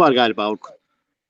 var galiba Orkun.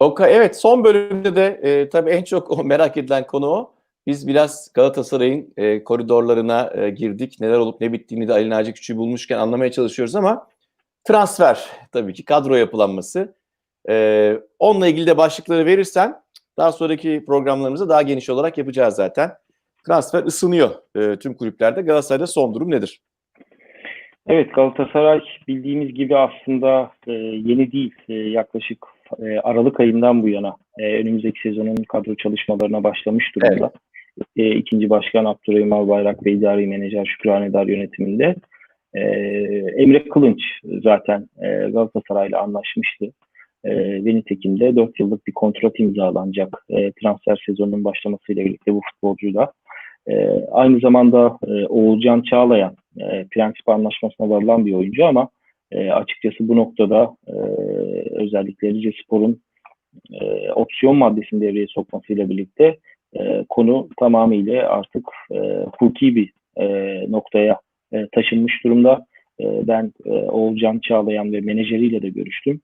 Oka, evet son bölümde de e, tabii en çok merak edilen konu o. Biz biraz Galatasaray'ın e, koridorlarına e, girdik. Neler olup ne bittiğini de Ali Naci Küçük'ü bulmuşken anlamaya çalışıyoruz ama transfer tabii ki kadro yapılanması. E, onunla ilgili de başlıkları verirsen daha sonraki programlarımızda daha geniş olarak yapacağız zaten. Transfer ısınıyor e, tüm kulüplerde. Galatasaray'da son durum nedir? Evet Galatasaray bildiğimiz gibi aslında e, yeni değil. E, yaklaşık e, Aralık ayından bu yana e, önümüzdeki sezonun kadro çalışmalarına başlamış durumda. E, ikinci başkan Abdurrahim Albayrak ve idari menajer Şükrü Hanedar yönetiminde. E, Emre Kılınç zaten e, Galatasaray'la anlaşmıştı. E, ve nitekim de 4 yıllık bir kontrat imzalanacak e, transfer sezonunun başlamasıyla birlikte bu futbolcuyla. E, aynı zamanda e, Oğulcan Çağlayan e, prensip anlaşmasına varılan bir oyuncu ama e, açıkçası bu noktada e, özellikle Rize Spor'un e, opsiyon maddesini devreye sokmasıyla birlikte e, konu tamamıyla artık e, hukuki bir e, noktaya e, taşınmış durumda. E, ben e, Oğulcan Çağlayan ve menajeriyle de görüştüm.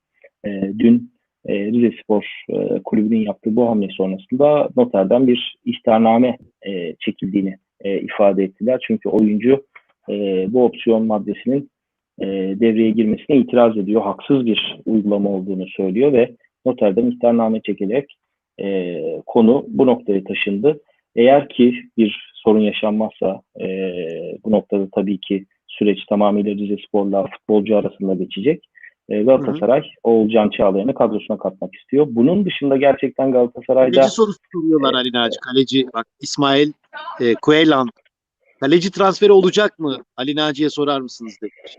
E, dün e, Rize Spor e, kulübünün yaptığı bu hamle sonrasında noterden bir ihtarname e, çekildiğini e, ifade ettiler. Çünkü oyuncu e, bu opsiyon maddesinin e, devreye girmesine itiraz ediyor. Haksız bir uygulama olduğunu söylüyor ve noterden ihtarname çekilerek e, konu bu noktaya taşındı. Eğer ki bir sorun yaşanmazsa e, bu noktada tabii ki süreç tamamıyla Rize Spor'la futbolcu arasında geçecek. E, Galatasaray hı hı. Oğulcan Çağlayan'ı kadrosuna katmak istiyor. Bunun dışında gerçekten Galatasaray'da... Kaleci sorusu soruyorlar Ali Naci. Kaleci bak İsmail e, Kuelan kaleci transferi olacak mı? Ali Naci'ye sorar mısınız demiş.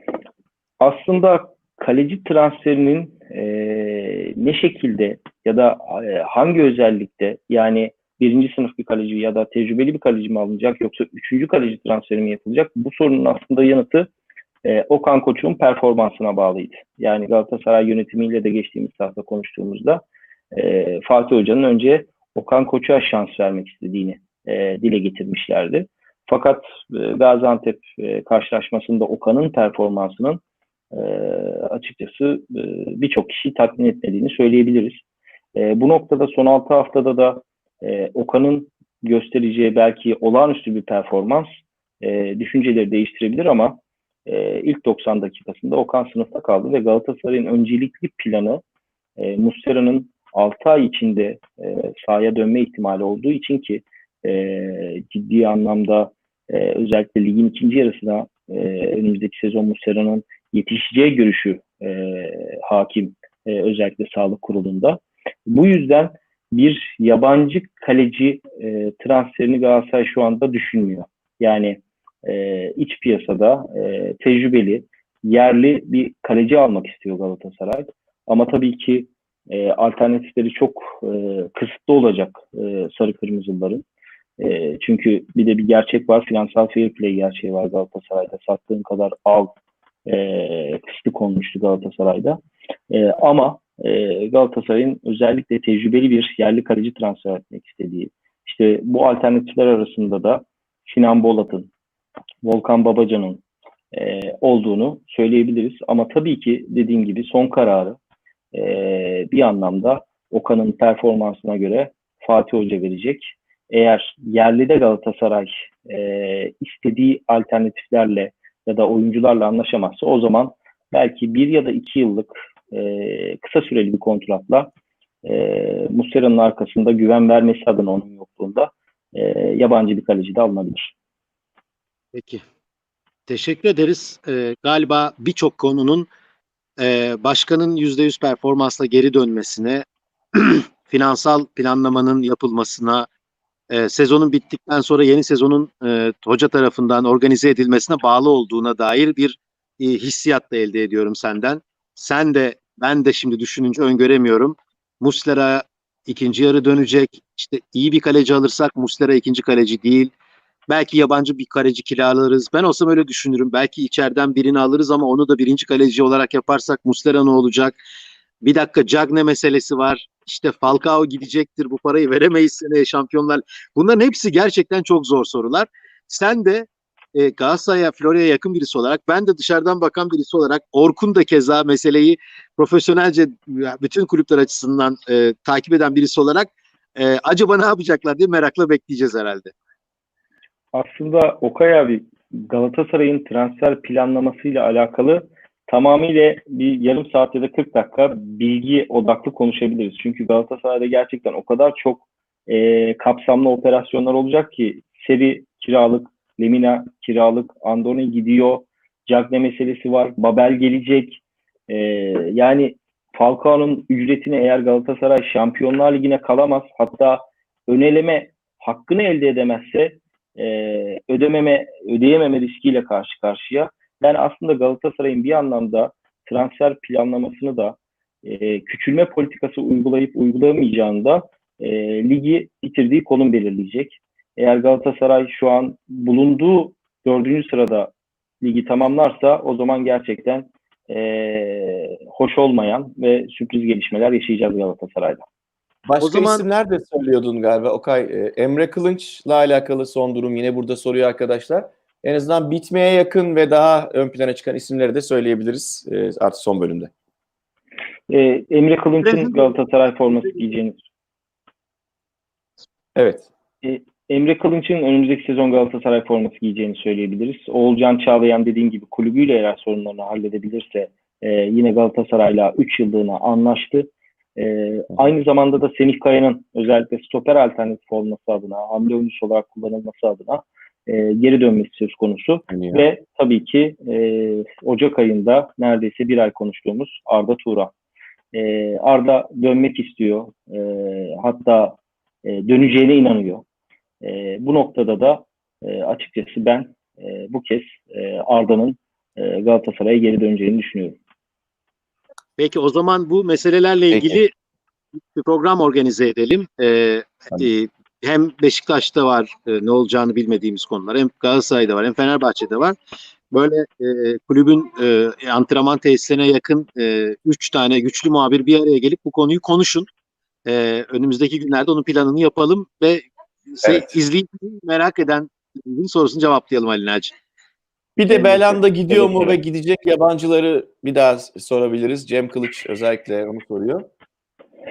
Aslında kaleci transferinin e, ne şekilde ya da e, hangi özellikte yani birinci sınıf bir kaleci ya da tecrübeli bir kaleci mi alınacak yoksa üçüncü kaleci transferi mi yapılacak? Bu sorunun aslında yanıtı e, Okan Koç'un performansına bağlıydı. Yani Galatasaray yönetimiyle de geçtiğimiz hafta konuştuğumuzda e, Fatih Hoca'nın önce Okan Koç'a şans vermek istediğini e, dile getirmişlerdi. Fakat e, Gaziantep e, karşılaşmasında Okan'ın performansının e, açıkçası birçok kişiyi tatmin etmediğini söyleyebiliriz. Bu noktada son 6 haftada da Okan'ın göstereceği belki olağanüstü bir performans düşünceleri değiştirebilir ama ilk 90 dakikasında Okan sınıfta kaldı ve Galatasaray'ın öncelikli planı e, Muslera'nın 6 ay içinde sahaya dönme ihtimali olduğu için ki e, ciddi anlamda e, özellikle ligin ikinci yarısına e, önümüzdeki sezon Muslera'nın yetişeceği görüşü e, hakim e, özellikle sağlık kurulunda. Bu yüzden bir yabancı kaleci e, transferini Galatasaray şu anda düşünmüyor. Yani e, iç piyasada e, tecrübeli, yerli bir kaleci almak istiyor Galatasaray. Ama tabii ki e, alternatifleri çok e, kısıtlı olacak e, sarı kırmızıların. E, çünkü bir de bir gerçek var, finansal fair play gerçeği var Galatasaray'da. Sattığın kadar al e, kısıtlı konmuştu Galatasaray'da. E, ama e, Galatasaray'ın özellikle tecrübeli bir yerli kaleci transfer etmek istediği, işte bu alternatifler arasında da Sinan Bolat'ın, Volkan Babacan'ın e, olduğunu söyleyebiliriz. Ama tabii ki dediğim gibi son kararı e, bir anlamda Okan'ın performansına göre Fatih Hoca verecek. Eğer yerli de Galatasaray e, istediği alternatiflerle ya da oyuncularla anlaşamazsa o zaman belki bir ya da iki yıllık e, kısa süreli bir kontratla e, Muslera'nın arkasında güven vermesi adına onun yokluğunda e, yabancı bir kaleci de alınabilir. Peki. Teşekkür ederiz. Ee, galiba birçok konunun e, başkanın %100 performansla geri dönmesine, finansal planlamanın yapılmasına, e, sezonun bittikten sonra yeni sezonun e, hoca tarafından organize edilmesine bağlı olduğuna dair bir e, hissiyat da elde ediyorum senden. Sen de ben de şimdi düşününce öngöremiyorum. Muslera ikinci yarı dönecek. İşte iyi bir kaleci alırsak Muslera ikinci kaleci değil. Belki yabancı bir kaleci kiralarız. Ben olsam öyle düşünürüm. Belki içeriden birini alırız ama onu da birinci kaleci olarak yaparsak Muslera ne olacak? Bir dakika Cagne meselesi var. İşte Falcao gidecektir. Bu parayı veremeyiz seneye şampiyonlar. Bunların hepsi gerçekten çok zor sorular. Sen de e, Galatasaray'a, Florya'ya yakın birisi olarak ben de dışarıdan bakan birisi olarak Orkun da keza meseleyi profesyonelce bütün kulüpler açısından e, takip eden birisi olarak e, acaba ne yapacaklar diye merakla bekleyeceğiz herhalde. Aslında Okay abi Galatasaray'ın transfer planlamasıyla alakalı tamamıyla bir yarım saat ya da 40 dakika bilgi odaklı konuşabiliriz. Çünkü Galatasaray'da gerçekten o kadar çok e, kapsamlı operasyonlar olacak ki seri kiralık, Lemina kiralık, Andoni gidiyor, Cagne meselesi var, Babel gelecek. E, yani Falcao'nun ücretini eğer Galatasaray Şampiyonlar Ligi'ne kalamaz hatta öneleme hakkını elde edemezse e, ödememe ödeyememe riskiyle karşı karşıya. Yani aslında Galatasaray'ın bir anlamda transfer planlamasını da e, küçülme politikası uygulayıp uygulayamayacağını da e, ligi bitirdiği konum belirleyecek. Eğer Galatasaray şu an bulunduğu dördüncü sırada ligi tamamlarsa o zaman gerçekten e, hoş olmayan ve sürpriz gelişmeler yaşayacağız Galatasaray'da. Başka O zaman- isimler de söylüyordun galiba Okay. Ee, Emre Kılınç'la alakalı son durum yine burada soruyor arkadaşlar. En azından bitmeye yakın ve daha ön plana çıkan isimleri de söyleyebiliriz e, artık son bölümde. E, Emre Kılınç'ın Galatasaray forması giyeceğini Evet. Emre Kılınç'ın önümüzdeki sezon Galatasaray forması giyeceğini söyleyebiliriz. Oğulcan Çağlayan dediğim gibi kulübüyle eğer sorunlarını halledebilirse e, yine Galatasaray'la 3 yıllığına anlaştı. E, aynı zamanda da Semih Kaya'nın özellikle stoper alternatif olması adına, hamle oyuncusu olarak kullanılması adına e, geri dönmesi söz konusu. Ve tabii ki e, Ocak ayında neredeyse bir ay konuştuğumuz Arda Turan. E, Arda dönmek istiyor. E, hatta e, döneceğine inanıyor. E, bu noktada da e, açıkçası ben e, bu kez e, Arda'nın e, Galatasaray'a geri döneceğini düşünüyorum. Peki o zaman bu meselelerle Peki. ilgili bir program organize edelim. Ee, Tabii. e, hem Beşiktaş'ta var e, ne olacağını bilmediğimiz konular, hem Galatasaray'da var, hem Fenerbahçe'de var. Böyle e, kulübün e, antrenman tesislerine yakın e, üç tane güçlü muhabir bir araya gelip bu konuyu konuşun. E, önümüzdeki günlerde onun planını yapalım ve Evet. izleyiciyi merak eden sorusunu cevaplayalım Ali Naci. Bir de Evet, Belhanda gidiyor mu ve gidecek yabancıları bir daha sorabiliriz. Cem Kılıç özellikle onu soruyor.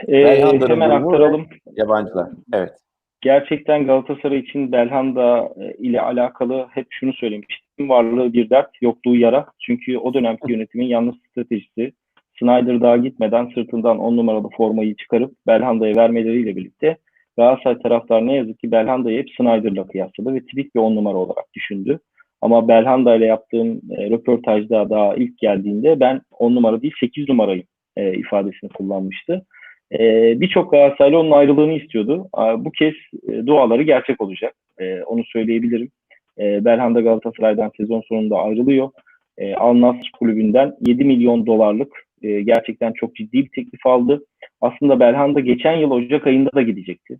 E, Belhanda'nın hemen aktaralım. Yabancılar. Evet. Gerçekten Galatasaray için Belhanda e, ile alakalı hep şunu söylemiştim. Varlığı bir dert, yokluğu yara. Çünkü o dönemki yönetimin yanlış stratejisi Snyder daha gitmeden sırtından 10 numaralı formayı çıkarıp Belhanda'ya vermeleriyle birlikte Galatasaray taraftar ne yazık ki Belhanda'yı hep Snyder'la kıyasladı ve tipik bir 10 numara olarak düşündü. Ama Belhanda ile yaptığım e, röportajda daha ilk geldiğinde ben 10 numara değil 8 numarayım e, ifadesini kullanmıştı. Ee, Birçok Galatasaraylı onun ayrılığını istiyordu. Bu kez e, duaları gerçek olacak. Ee, onu söyleyebilirim. Ee, Belhanda Galatasaray'dan sezon sonunda ayrılıyor. Ee, Al Nassr kulübünden 7 milyon dolarlık e, gerçekten çok ciddi bir teklif aldı. Aslında Belhanda geçen yıl Ocak ayında da gidecekti.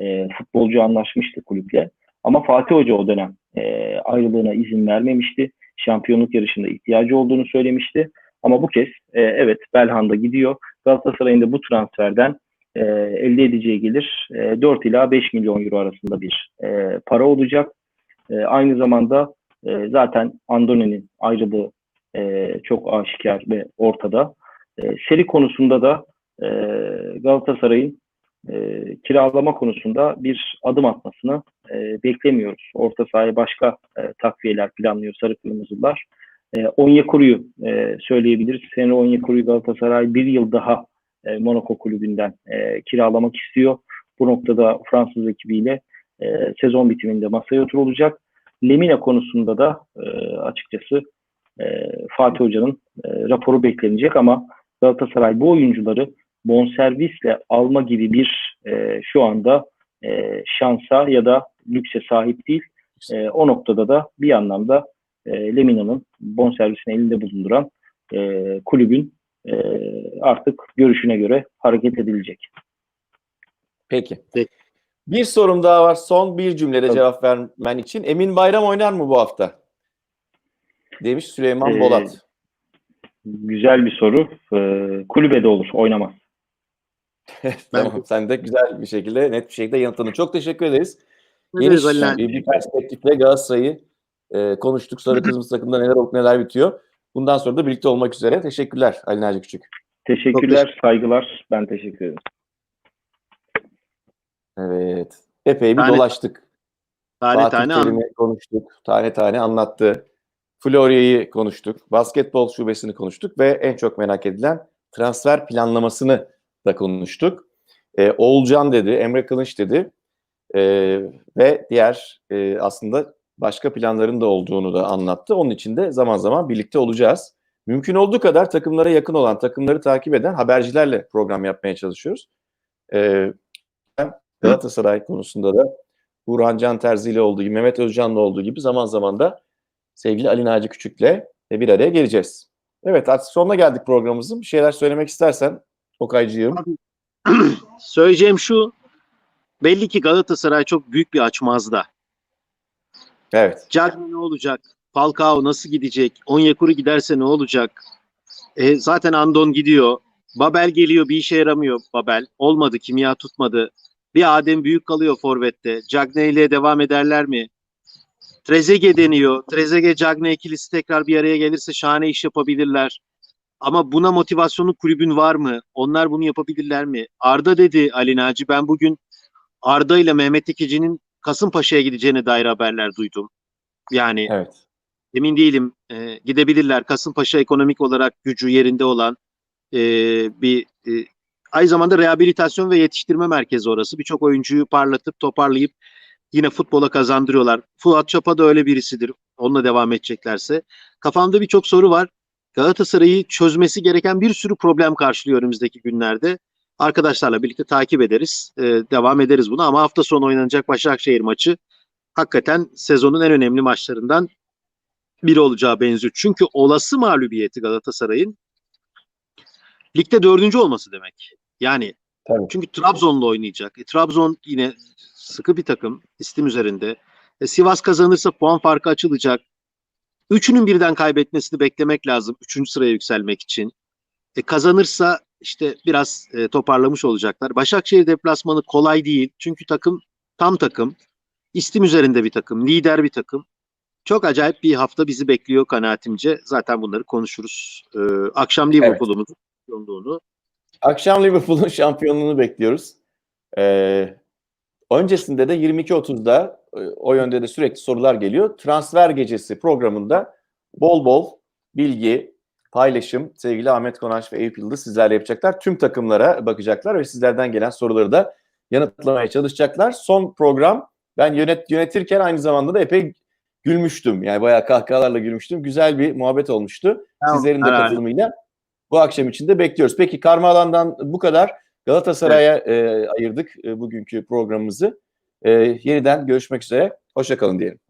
Ee, futbolcu anlaşmıştı kulüple. Ama Fatih Hoca o dönem e, ayrılığına izin vermemişti. Şampiyonluk yarışında ihtiyacı olduğunu söylemişti. Ama bu kez e, evet Belhanda gidiyor. Galatasaray'ın da bu transferden e, elde edeceği gelir e, 4 ila 5 milyon euro arasında bir e, para olacak. E, aynı zamanda e, zaten Andoni'nin ayrılığı e, çok aşikar ve ortada. E, seri konusunda da e, Galatasaray'ın e, kiralama konusunda bir adım atmasını e, beklemiyoruz. Orta sahaya başka e, takviyeler planlıyor Sarı Kırmızılar. E, Onyekuru'yu e, söyleyebiliriz. Sene Onyekuru'yu Galatasaray bir yıl daha e, Monaco kulübünden e, kiralamak istiyor. Bu noktada Fransız ekibiyle e, sezon bitiminde masaya oturulacak. Lemina konusunda da e, açıkçası e, Fatih Hoca'nın e, raporu beklenecek ama Galatasaray bu oyuncuları bonservisle alma gibi bir e, şu anda e, şansa ya da lükse sahip değil. E, o noktada da bir anlamda e, Lemina'nın bonservisini elinde bulunduran e, kulübün e, artık görüşüne göre hareket edilecek. Peki. Peki. Bir sorum daha var. Son bir cümlede Tabii. cevap vermen için. Emin Bayram oynar mı bu hafta? Demiş Süleyman Ee, Bolat. Güzel bir soru. E, kulübede olur, oynamaz. tamam. Sen de güzel bir şekilde, net bir şekilde yanıtladın. Çok teşekkür ederiz. Geniş Ali Naci. bir, bir perspektifle Galatasaray'ı e, konuştuk. Sarı kırmızı takımda neler olup neler bitiyor. Bundan sonra da birlikte olmak üzere. Teşekkürler Ali Naci Küçük. Teşekkürler, saygılar. Ben teşekkür ederim. Evet. Epey bir Tane- dolaştık. Tane Fatih tane an- Terim'i konuştuk. Tane tane anlattı. Florya'yı konuştuk. Basketbol şubesini konuştuk ve en çok merak edilen transfer planlamasını da konuştuk. Ee, Oğulcan dedi, Emre Kılınç dedi Ee, ve diğer e, aslında başka planların da olduğunu da anlattı. Onun için de zaman zaman birlikte olacağız. Mümkün olduğu kadar takımlara yakın olan, takımları takip eden habercilerle program yapmaya çalışıyoruz. Ee, Galatasaray konusunda da Burhan Can Terzi ile olduğu gibi, Mehmet Özcan'la olduğu gibi zaman zaman da sevgili Ali Naci Küçük'le bir araya geleceğiz. Evet artık sonuna geldik programımızın. Bir şeyler söylemek istersen Okaycığım. Söyleyeceğim şu. Belli ki Galatasaray çok büyük bir açmazda. Evet. Cagney ne olacak? Falcao nasıl gidecek? Onyekuru giderse ne olacak? E, zaten Andon gidiyor. Babel geliyor bir işe yaramıyor Babel. Olmadı kimya tutmadı. Bir Adem büyük kalıyor forvette. Cagney ile devam ederler mi? Trezeguet deniyor. Trezeguet Cagney ikilisi tekrar bir araya gelirse şahane iş yapabilirler. Ama buna motivasyonu kulübün var mı? Onlar bunu yapabilirler mi? Arda dedi Ali Naci. Ben bugün Arda ile Mehmet İkici'nin Kasımpaşa'ya gideceğine dair haberler duydum. Yani Evet. emin değilim. Ee, gidebilirler. Kasımpaşa ekonomik olarak gücü yerinde olan e, bir e, aynı zamanda rehabilitasyon ve yetiştirme merkezi orası. Birçok oyuncuyu parlatıp toparlayıp yine futbola kazandırıyorlar. Fuat Çapa da öyle birisidir. Onunla devam edeceklerse. Kafamda birçok soru var. Galatasaray'ı çözmesi gereken bir sürü problem karşılıyor önümüzdeki günlerde. Arkadaşlarla birlikte takip ederiz. Ee, devam ederiz buna ama hafta sonu oynanacak Başakşehir maçı hakikaten sezonun en önemli maçlarından biri olacağı benziyor. Çünkü olası mağlubiyeti Galatasaray'ın ligde dördüncü olması demek. Yani Tabii. çünkü Trabzon'la oynayacak. E, Trabzon yine sıkı bir takım istim üzerinde. E, Sivas kazanırsa puan farkı açılacak. Üçünün birden kaybetmesini beklemek lazım. Üçüncü sıraya yükselmek için. E, kazanırsa işte biraz e, toparlamış olacaklar. Başakşehir deplasmanı kolay değil. Çünkü takım tam takım. İstim üzerinde bir takım. Lider bir takım. Çok acayip bir hafta bizi bekliyor kanaatimce. Zaten bunları konuşuruz. Ee, akşam Liverpool'umuzun şampiyonluğunu. Akşam Liverpool'un şampiyonluğunu bekliyoruz. Ee, öncesinde de 22.30'da e, o yönde de sürekli sorular geliyor. Transfer gecesi programında bol bol bilgi, paylaşım sevgili Ahmet Konaş ve Eyüp Yıldız sizlerle yapacaklar. Tüm takımlara bakacaklar ve sizlerden gelen soruları da yanıtlamaya çalışacaklar. Son program ben yönet yönetirken aynı zamanda da epey gülmüştüm. Yani bayağı kahkahalarla gülmüştüm. Güzel bir muhabbet olmuştu. Sizlerin de Herhalde. katılımıyla bu akşam için de bekliyoruz. Peki Karmalan'dan bu kadar. Galatasaray'a e, ayırdık e, bugünkü programımızı. E, yeniden görüşmek üzere. Hoşçakalın diyelim.